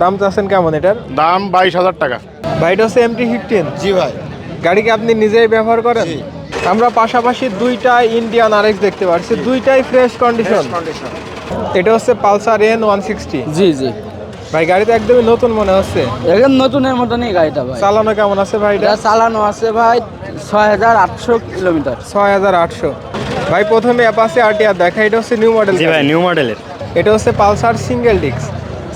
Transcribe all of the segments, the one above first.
দাম চাচ্ছেন কেমন এটার? দাম বাইশ হাজার টাকা। ভাই এটা হচ্ছে এমটি ফিফটিন জি ভাই। গাড়ি কি আপনি নিজেই ব্যবহার করেন? আমরা পাশাপাশি দুইটা ইন্ডিয়ান আরএক্স দেখতে পাচ্ছি দুইটাই ফ্রেশ কন্ডিশন কন্ডিশন এটা হচ্ছে পালসার এন ওয়ান সিক্সটি জি জি। ভাই গাড়িতে একদমই নতুন মনে হচ্ছে। একদম নতুনের মতনই গাড়িটা ভাই। চালানো কেমন আছে ভাই এটা? এটা চালানো আছে ভাই ছয় হাজার আটশো কিলোমিটার। ছয় হাজার আটশো। ভাই প্রথমে অ্যাপাসে আরটিআর দেখা এটা হচ্ছে নিউ মডেল জি ভাই নিউ মডেলের এটা হচ্ছে পালসার সিঙ্গেল ডিস্ক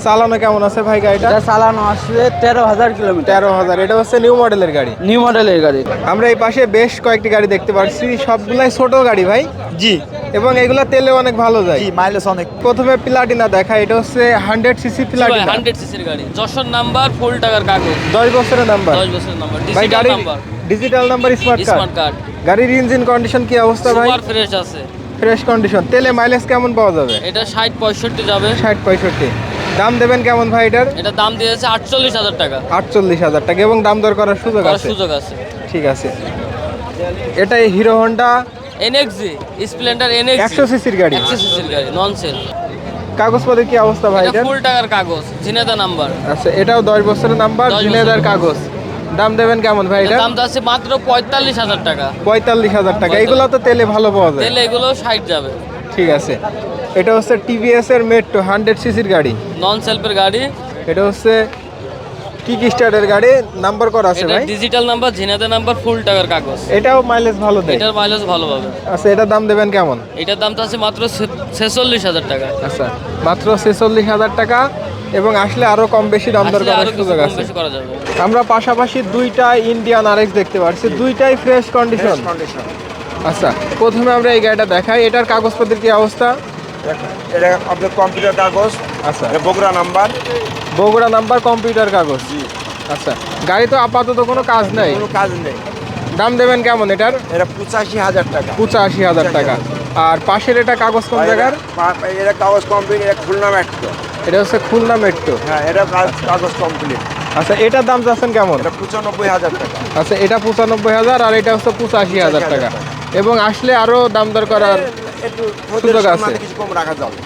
চালানো কেমন আছে ভাই গাড়িটা? এটা চালানো আছে তেরো হাজার কিলোমিটার। তেরো হাজার এটা হচ্ছে নিউ মডেলের গাড়ি? নিউ মডেলের গাড়ি। আমরা এই পাশে বেশ কয়েকটি গাড়ি দেখতে পাচ্ছি সবগুলাই ছোট গাড়ি ভাই। জি। এবং এগুলা তেলে অনেক ভালো যায়। জি মাইলেজ অনেক। প্রথমে প্লাটিনা দেখা এটা হচ্ছে হান্ড্রেড সিসি প্লাটিনা হান্ড্রেড সিসির গাড়ি। যশোর নাম্বার ফুল টাকার কাগজ দশ বছরের নাম্বার দশ বছরের নাম্বার ভাই number digital number smart smart card গাড়ির ইঞ্জিন কন্ডিশন কি অবস্থা ভাই? সুপার ফ্রেশ আছে। ফ্রেশ কন্ডিশন তেলে মাইলেজ কেমন পাওয়া যাবে? এটা ষাট পঁয়ষট্টি যাবে। ষাট পঁয়ষট্টি। দাম দেবেন কেমন ভাই এটার? এটা দাম দিয়েছে আটচল্লিশ হাজার টাকা। আটচল্লিশ হাজার টাকা এবং দাম দর করার সুযোগ আছে? সুযোগ আছে। ঠিক আছে। এটাই Hero Honda NXG Splendor NXG একশো সিসির গাড়ি। একশো সিসির গাড়ি নন সেল কাগজপত্রের কি অবস্থা ভাই এটা ফুল টাকার কাগজ ঝিনেদা নাম্বার। আচ্ছা এটাও দশ বছরের নাম্বার জিনেদার কাগজ। দাম দেবেন কেমন ভাই এটা দাম আছে মাত্র পঁয়তাল্লিশ হাজার টাকা। পঁয়তাল্লিশ হাজার টাকা। এগুলো তো তেলে ভালো পাওয়া যায়। তেলে এগুলো ষাট যাবে। ঠিক আছে। এটা হচ্ছে টিভিএস এর মেট্রো হান্ড্রেড সিসির গাড়ি। নন সেলফের গাড়ি। এটা হচ্ছে কিক স্টার্টের গাড়ি নাম্বার করা আছে এটা ভাই। Digital number Jhenaidah number full টাকার কাগজ। এটাও মাইলেজ ভালো দেয়। এটার মাইলেজ ভালো পাবে। আচ্ছা এটার দাম দেবেন কেমন? এটার দাম তো আছে মাত্র ছেচল্লিশ হাজার টাকা। আচ্ছা মাত্র ছেচল্লিশ হাজার টাকা এবং আসলে আরও কম বেশি দাম দর করার আরও সুযোগ কম আছে। বেশি করা যাবে। আমরা পাশাপাশি দুইটা ইন্ডিয়ান আরএক্স দেখতে পাচ্ছি দুইটাই ফ্রেশ কন্ডিশন কন্ডিশন আচ্ছা প্রথমে আমরা এই গাড়িটা দেখাই এটার কাগজপত্রের কি অবস্থা? এটা আপনার কম্পিউটার কাগজ আচ্ছা। Bogura number. Bogura number computer কাগজ। জি। আচ্ছা গাড়ি তো আপাতত কোনো কাজ নাই। কোনো কাজ নেই। দাম দেবেন কেমন এটার? এটা পঁচাশি হাজার টাকা। পঁচাশি হাজার টাকা। আর পাশের এটা কাগজ কোন জায়গার? এটা কাগজ কমপ্লিট এটা খুলনা মেট্রো এটা হচ্ছে খুলনা মেট্রো হ্যাঁ এটা কাগজ কমপ্লিট আচ্ছা এটার দাম চাচ্ছেন কেমন? এটা পঁচানব্বই হাজার টাকা। আচ্ছা এটা পঁচানব্বই হাজার আর এটা হচ্ছে পঁচাশি হাজার টাকা। এবং আসলে আরও দাম দর করার একটু সুযোগ আছে। কিছু কম রাখা যাবে।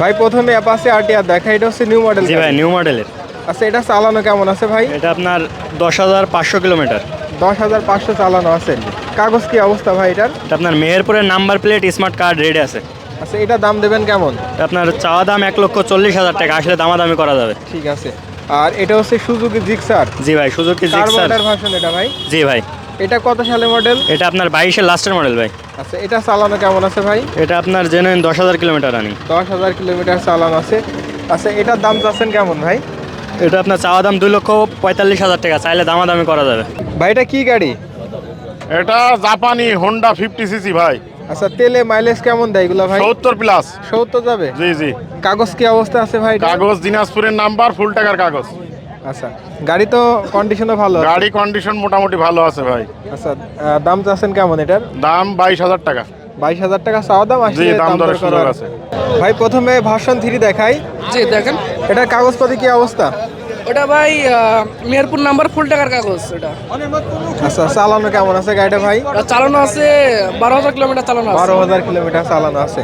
ভাই প্রথমে অ্যাপাসে আরটিআর দেখা এটা হচ্ছে নিউ মডেল জি ভাই নিউ মডেলের আচ্ছা এটা চালানো কেমন আছে ভাই? এটা আপনার দশ হাজার পাঁচশো কিলোমিটার। দশ হাজার পাঁচশো চালানো আছে। কাগজ কি অবস্থা ভাই এটার? এটা আপনার মেহেরপুরের number plate smart card ready আছে। আচ্ছা এটা দাম দেবেন কেমন? আপনার চাওয়া দাম এক লক্ষ চল্লিশ হাজার টাকা আসলে দামাদামি করা যাবে। ঠিক আছে। আর এটা হচ্ছে সুজুকি জিক্সার জি ভাই সুজুকি জিক্সার ভার্সন এটা ভাই। জি ভাই। এটা কত সালে মডেল এটা আপনার বাইশের লাস্টের মডেল ভাই। আচ্ছা এটা চালানো কেমন আছে ভাই? এটা আপনার জেনুইন দশ হাজার কিলোমিটার রানিং। দশ হাজার কিলোমিটার চালানো আছে। আচ্ছা এটার দাম চাচ্ছেন কেমন ভাই? এটা আপনার চাওয়া দাম দুই লক্ষ পঁয়তাল্লিশ হাজার টাকা চাইলে দামাদামি করা যাবে। ভাই এটা কি গাড়ি? এটা জাপানি হোন্ডা ফিফটি সিসি ভাই। আচ্ছা তেলে মাইলেজ কেমন দেয় এগুলো ভাই? সত্তর প্লাস সত্তর যাবে? জি জি। কাগজ কি অবস্থা আছে ভাই কাগজ দিনাজপুরের নাম্বার ফুল টাকার কাগজ। আচ্ছা গাড়ি তো কন্ডিশনও ভালো গাড়ি কন্ডিশন মোটামুটি ভালো আছে ভাই। আচ্ছা দাম চাচ্ছেন কেমন এটার? দাম বাইশ হাজার টাকা। বাইশ হাজার টাকা চাওয়া দাম আসলে দাম দরের সুযোগ করার- আছে। ভাই প্রথমে ভার্সন থ্রি দেখাই। জি দেখেন। এটার কাগজপাতি কি অবস্থা? ওটা ভাই মেহেরপুর নাম্বার ফুল টাকার কাগজ ওটা। আচ্ছা চালানো কেমন আছে গাড়িটা ভাই? ওটা চালানো আছে বারো হাজার কিলোমিটার চালানো বারো হাজার কিলোমিটার চালানো আছে।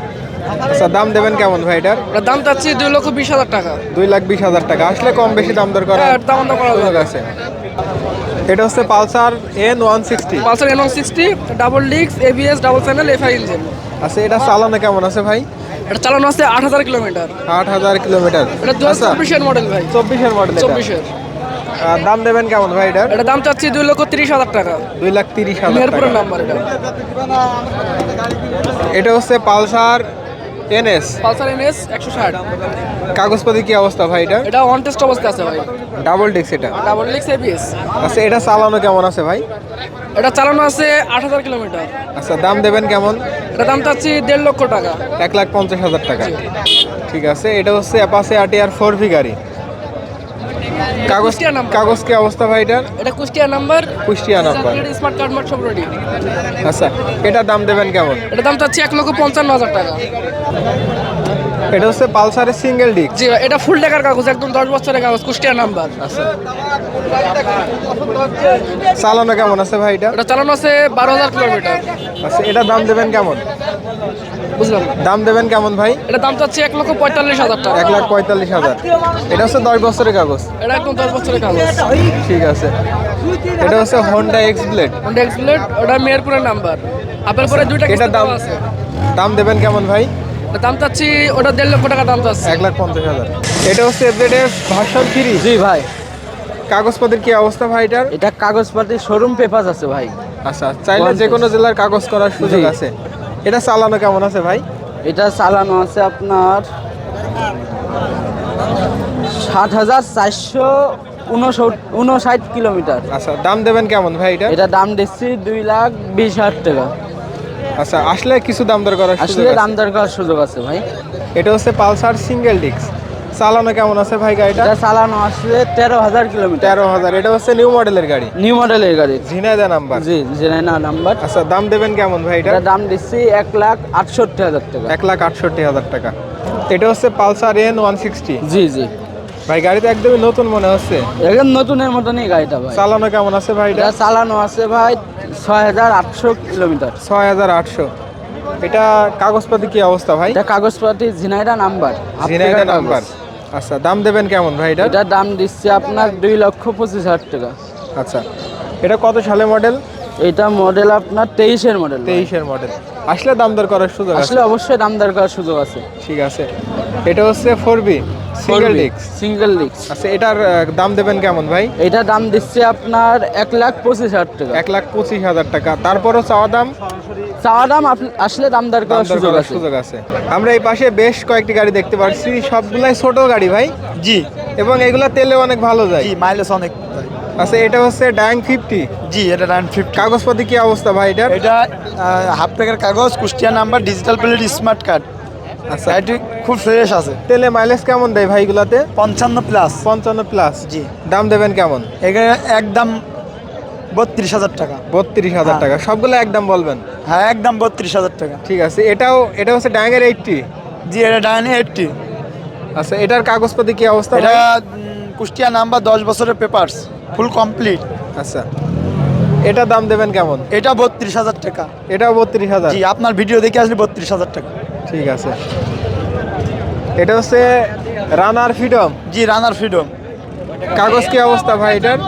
আচ্ছা দাম দেবেন কেমন ভাই এটার? দাম চাচ্ছি দুই লক্ষ বিশ হাজার টাকা। দুই লাখ বিশ হাজার টাকা। আসলে কম বেশি দাম দর করার হ্যাঁ, দাম দর করা আছে। এটা হচ্ছে Pulsar N one sixty. Pulsar N one sixty double ডিক্স ABS double channel FI engine আচ্ছা এটা চালানো কেমন আছে ভাই? এটা চালানো আছে আট হাজার কিলোমিটার। আট হাজার কিলোমিটার। এটা আচ্ছা চব্বিশের মডেল ভাই। চব্বিশের মডেল চব্বিশের। দাম দেবেন কেমন ভাই এটার? এটা দাম চাচ্ছি দুই লক্ষ তিরিশ হাজার টাকা। দুই লাখ তিরিশ হাজার মেহেরপুরের নাম্বার এটা। এটা হচ্ছে পালসার এনএস? পালসার এনএস একশো ষাট। কাগজপাতি কি অবস্থা ভাই এটা? এটা ওয়ান টেস্ট অবস্থা আছে ভাই। ডাবল ডিস্ক এটা? ডাবল ডিক্স এবিএস আচ্ছা এটা চালানো কেমন আছে ভাই? এটা চালানো আছে আট হাজার কিলোমিটার। আচ্ছা দাম দেবেন কেমন? এটা দাম চাচ্ছি দেড় লক্ষ টাকা। এক লাখ পঞ্চাশ হাজার টাকা। ঠিক আছে এটা হচ্ছে অ্যাপাসে আর ফোর ভি গাড়ি। কাগজ। কাগজ কি অবস্থা ভাই এটার? এটা Kushtia number. Kushtia number. Smart card mart সব রেডি আচ্ছা এটার দাম দেবেন কেমন? এটা দাম চাচ্ছি এক লক্ষ পঞ্চান্ন হাজার টাকা। এটা হচ্ছে পালসারের সিঙ্গেল ডিস্ক জি এটা ফুল টাকার কাগজ একদম দশ বছরের কাগজ কুষ্টিয়া নাম্বার। চালানো কেমন আছে ভাই এটা? এটা চালানো আছে বারো হাজার কিলোমিটার। আচ্ছা এটার দাম দেবেন কেমন? বুঝলাম। দাম দেবেন কেমন ভাই? এটা দাম চাচ্ছি এক লক্ষ পঁয়তাল্লিশ হাজার টাকা। এক লাখ পঁয়তাল্লিশ হাজার। এটা হচ্ছে দশ বছরের কাগজ। এটা একদম দশ বছরের কাগজ। ঠিক আছে। এটা হচ্ছে Honda X Blade Honda X Blade ওটা মেহেরপুরের নাম্বার। আপনার পরে দুইটা এটা দাম আছে। দাম দেবেন কেমন ভাই? দাম চাচ্ছি ওটা দেড় লক্ষ টাকা দাম চাচ্ছি। এক লাখ পঞ্চাশ হাজার। এটা হচ্ছে এফজেডের ভার্সন থ্রি জি ভাই। কাগজপত্রের কি অবস্থা ভাই এটার? এটা কাগজপাতি শোরুম পেপার আছে ভাই। আচ্ছা চাইলে যে কোনো জেলার কাগজ করার সুযোগ আছে। এটা চালানো কেমন আছে ভাই? এটা চালানো আছে আপনার ষাট হাজার চারশো উনষাট কিলোমিটার। আচ্ছা দাম দেবেন কেমন ভাই এটা? এটা দাম দিচ্ছি দুই লাখ বিশ হাজার টাকা। আচ্ছা আসলে কিছু দাম দর করার আসলে দাম দর করার সুযোগ আছে ভাই। এটা হচ্ছে পালসার সিঙ্গেল ডিস্ক। চালানো কেমন আছে ভাই গাড়িটা? এটা চালানো আসলে তেরো হাজার কিলোমিটার। তেরো হাজার এটা হচ্ছে নিউ মডেলের গাড়ি? নিউ মডেলের গাড়ি। ঝিনাইদা নাম্বার? জি জেনাইনা নাম্বার। আচ্ছা দাম দেবেন কেমন ভাই এটা? দাম দিচ্ছি এক লাখ আটষট্টি হাজার টাকা। এক লাখ আটষট্টি হাজার টাকা। এটা হচ্ছে পালসার এন ওয়ান সিক্সটি। জি জি। ভাই গাড়িটা একদমই নতুন মনে হচ্ছে। একদম নতুনের মতনই গাড়িটা ভাই। চালানো কেমন আছে ভাই এটা? চালানো আছে ভাই ছয় হাজার আটশো কিলোমিটার। ছয় হাজার আটশো। এটা কাগজপাতি কি অবস্থা ভাই? এটা কাগজপাতি ঝিনাইদা নাম্বার। ঝিনাইদা নাম্বার। আচ্ছা দাম দেবেন কেমন ভাই এটা? এটা দাম দিচ্ছি আপনার দুই লক্ষ পঁচিশ হাজার টাকা। আচ্ছা এটা কত সালে মডেল এটা মডেল আপনার তেইশের মডেল তেইশের মডেল আসলে দাম দর করার সুযোগ আছে? আসলে অবশ্যই দাম দর করার সুযোগ আছে। ঠিক আছে। এটা হচ্ছে four B. Single disc single disc আচ্ছা এটার দাম দেবেন কেমন ভাই? এটা দাম দিচ্ছে আপনার এক লাখ পঁচিশ হাজার টাকা। এক লাখ পঁচিশ হাজার টাকা। তারপরও চাওয়া দাম? চাওয়া দাম আপ- আসলে দাম দর করার সুযোগ আছে। সুযোগ আছে। আমরা এই পাশে বেশ কয়েকটি গাড়ি দেখতে পাচ্ছি সবগুলাই ছোট গাড়ি ভাই। জি। এবং এগুলা তেলে অনেক ভালো যায়। জি মাইলেজ অনেক আচ্ছা এটা হচ্ছে ড্যাং ফিফটি জি এটা নাইন ফিফটি কাগজপাতি কি অবস্থা ভাই এটা এটা হাফ প্যাকের কাগজ Kushtia number digital plate smart card আচ্ছা এটি খুব ফ্রেশ আছে। তেলে মাইলেজ কেমন দেয় ভাই এগুলাতে পঞ্চান্ন প্লাস পঞ্চান্ন প্লাস জি। দাম দেবেন কেমন? এখানে একদম বত্রিশ হাজার টাকা। বত্রিশ হাজার হ্যাঁ। টাকা। সবগুলো একদম বলবেন? হ্যাঁ একদম বত্রিশ হাজার টাকা। ঠিক আছে এটাও এটা হচ্ছে ড্যাঙের এইটটি জি এটা ডাইনি এইটটি আচ্ছা এটার কাগজপাতি কি অবস্থা এটা কুষ্টিয়া নাম্বার দশ বছরের পেপারস ফুল কমপ্লিট আচ্ছা এটা দাম দেবেন কেমন? এটা বত্রিশ হাজার টাকা। এটাও বত্রিশ হাজার। জি আপনার ভিডিও দেখে আসলে বত্রিশ হাজার টাকা। ঠিক আছে। এটা হচ্ছে রানার ফ্রিডম? জি রানার ফ্রিডম। কাগজ কি অবস্থা ভাই এটার?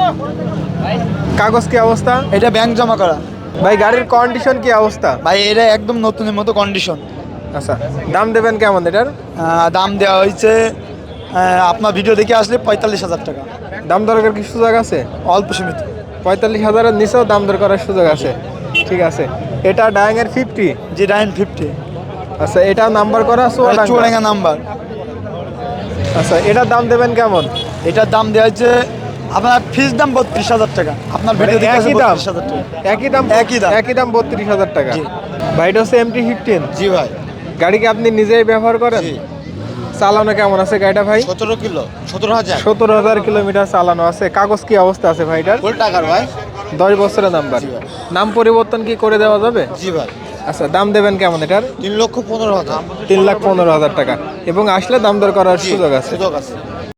কাগজ কি অবস্থা? এটা ব্যাংক জমা করা। ভাই গাড়ির কন্ডিশন কি অবস্থা? ভাই এটা একদম নতুনের মতো কন্ডিশন আচ্ছা দাম দেবেন কেমন এটার? দাম দেওয়া হয়েছে আপনার ভিডিও দেখে আসলে পঁয়তাল্লিশ হাজার টাকা। দাম দরকার কি সুযোগ আছে? অল্প সীমিত। পঁয়তাল্লিশ হাজারের নিচেও দাম দর করার সুযোগ আছে। ঠিক আছে। এটা ডায়াঙের ফিফটি জি নাইন ফিফটি আচ্ছা এটা নাম্বার করা চুয়াডাঙ্গা। নাম্বার আচ্ছা এটার দাম দেবেন কেমন? এটার দাম দেওয়া হচ্ছে আপনার ফিস দাম বত্রিশ হাজার টাকা। আপনার ভিডিও দেখে একই দাম? একই দাম? একই দাম। একই দাম বত্রিশ হাজার টাকা? জি। ভাই এটা হচ্ছে এমটি ফিফটিন জি ভাই। গাড়ি কি আপনি নিজেই ব্যবহার করেন? চালানো কেমন আছে গাড়িটা ভাই? সতেরো কিলো সতেরো হাজার। সত্তর হাজার কিলোমিটার চালানো আছে। কাগজ কি অবস্থা আছে ভাইটার ফুল টাকার ভাই। দশ বছরের নাম্বার নাম পরিবর্তন কি করে দেওয়া যাবে? জি ভাই। আচ্ছা দাম দেবেন কেমন এটার? তিন লক্ষ পনেরো হাজার। তিন লাখ পনেরো হাজার টাকা। এবং আসলে দাম দর করার সুযোগ আছে? সুযোগ আছে।